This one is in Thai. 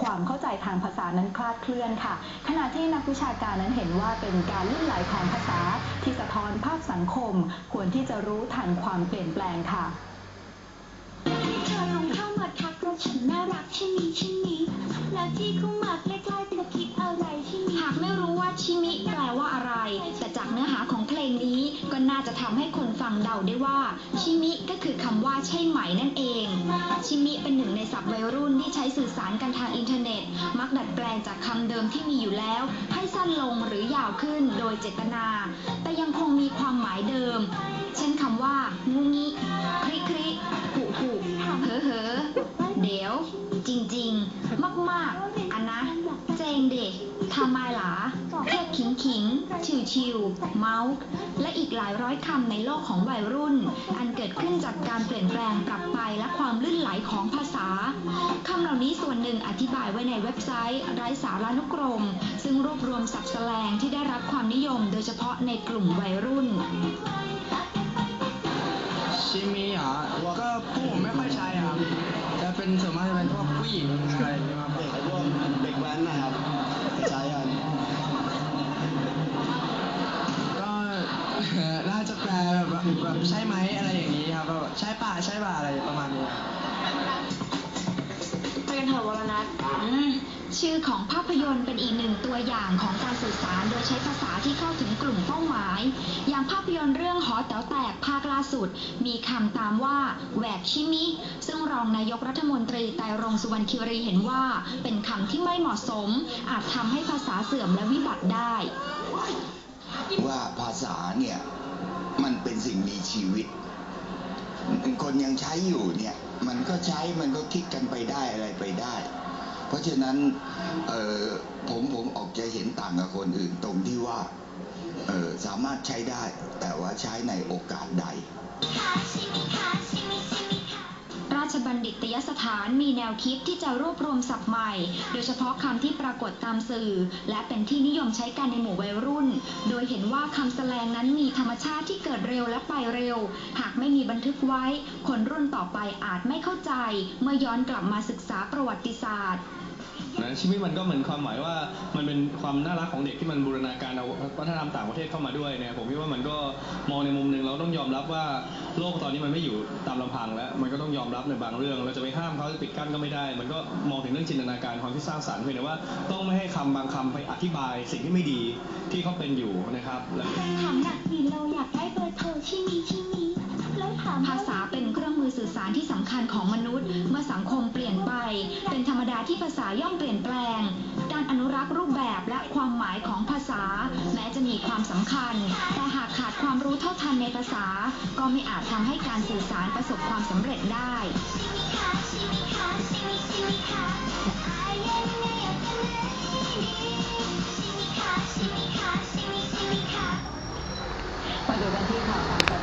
ความเข้าใจทางภาษานั้นคลาดเคลื่อนค่ะ ขณะที่นักวิชาการนั้นเห็นว่าเป็นการลื่นไหลของภาษาที่สะท้อนภาพสังคม ควรที่จะรู้ทันความเปลี่ยนแปลงค่ะเธอลองเข้ามาทักว่าฉันน่ารักใช่มีใช่มีแล้วที่เว่าชิมิแปลว่าอะไร แต่จากเนื้อหาของเพลงนี้ก็น่าจะทำให้คนฟังเดาได้ว่า ชิมิก็คือคำว่าใช่ไหมนั่นเอง ชิมิเป็นหนึ่งในศัพท์วัยรุ่นที่ใช้สื่อสารกันทางอินเทอร์เน็ต มักดัดแปลงจากคำเดิมที่มีอยู่แล้ว ให้สั้นลงหรือยาวขึ้นโดยเจตนา แต่ยังคงมีความหมายเดิม เช่นคำว่า งูงิคริคริหุหุเหอเหอเดี๋ยว จริง ๆ มาก ๆ อันนะ เจงเด็กทำไมหลาเทพขิ งขิงชิวชิวเมาส์และอีกหลายร้อยคำในโลกของวัยรุ่น อันเกิดขึ้นจากการเปลี่ยนแปลงปรับไปและความลื่นไหลของภาษาคำเหล่านี้ส่วนหนึ่งอธิบายไว้ในเว็บไซต์ไร้สารานุกรม ซึ่งรวบรวมศัพท์แสลงที่ได้รับความนิยมโดยเฉพาะในกลุ่มวัยรุ่นชิมิเหรอก็พวกผมไม่ค่อยใช้ครับจะเป็นส่วนมากจะเป็นพวกผู้หญิงอะไรอย่างเงี้ยมากกว่า แปลแบบแบบใช่ไหมอะไรอย่างนี้ครับแบบใช่ป่ะใช่ป่ะอะไรประมาณนี้ครับไปกันเถอะวรนัทชื่อของภาพยนตร์เป็นอีกหนึ่งตัวอย่างของการสื่อสารโดยใช้ภาษาที่เข้าถึงกลุ่มเป้าหมาย อย่างภาพยนตร์เรื่องหอแต๋วแตกภาคล่าสุด มีคำตามว่าแหวกชิมิ ซึ่งรองนายกรัฐมนตรีไตรรงค์สุวรรณคิรีเห็นว่า เป็นคำที่ไม่เหมาะสม อาจทำให้ภาษาเสื่อมและวิบัติได้ ว่าภาษาเนี่ย มันเป็นสิ่งมีชีวิต คนยังใช้อยู่เนี่ย มันก็ใช้มันก็คิดกันไปได้อะไรไปได้ เพราะฉะนั้นผมผมออกจะเห็นต่างกับคนอื่นตรงที่ว่าสามารถใช้ได้ แต่ว่าใช้ในโอกาสใด ราชบัณฑิตยสถานมีแนวคิดที่จะรวบรวมศัพท์ใหม่ โดยเฉพาะคำที่ปรากฏตามสื่อ และเป็นที่นิยมใช้กันในหมู่วัยรุ่น ว่าคำแสลงนั้นมีธรรมชาติที่เกิดเร็วและไปเร็ว หากไม่มีบันทึกไว้ คนรุ่นต่อไปอาจไม่เข้าใจ เมื่อย้อนกลับมาศึกษาประวัติศาสตร์ ชีวิตมันก็เหมือนความหมายว่ามันเป็นความน่ารักของเด็กที่มันบูรณาการเอาวัฒนธรรมต่างประเทศเข้ามาด้วยเนี่ยผมคิดว่ามันก็มองในมุมหนึ่งเราต้องยอมรับว่าโลกตอนนี้มันไม่อยู่ตามลำพังแล้ว มันก็ต้องยอมรับในบางเรื่อง เราจะไปห้ามเขาจะปิดกั้นก็ไม่ได้ มันก็มองถึงเรื่องจินตนาการความที่สร้างสรรค์เพียงแต่ว่าต้องไม่ให้คำบางคำไปอธิบายสิ่งที่ไม่ดีที่เขาเป็นอยู่นะครับและถามหนักดีเราอยากได้เบอร์โทรใช่มีใังคมเปลี่ยนไป เป็นธรรมดาที่ภาษาย่อมเปลี่ยนแปลง การอนุรักษ์รูปแบบและความหมายของภาษา แม้จะมีความสำคัญ แต่หากขาดความรู้เท่าทันในภาษา ก็ไม่อาจทำให้การสื่อสารประสบความสำเร็จได้มาดูกันที่ข่าว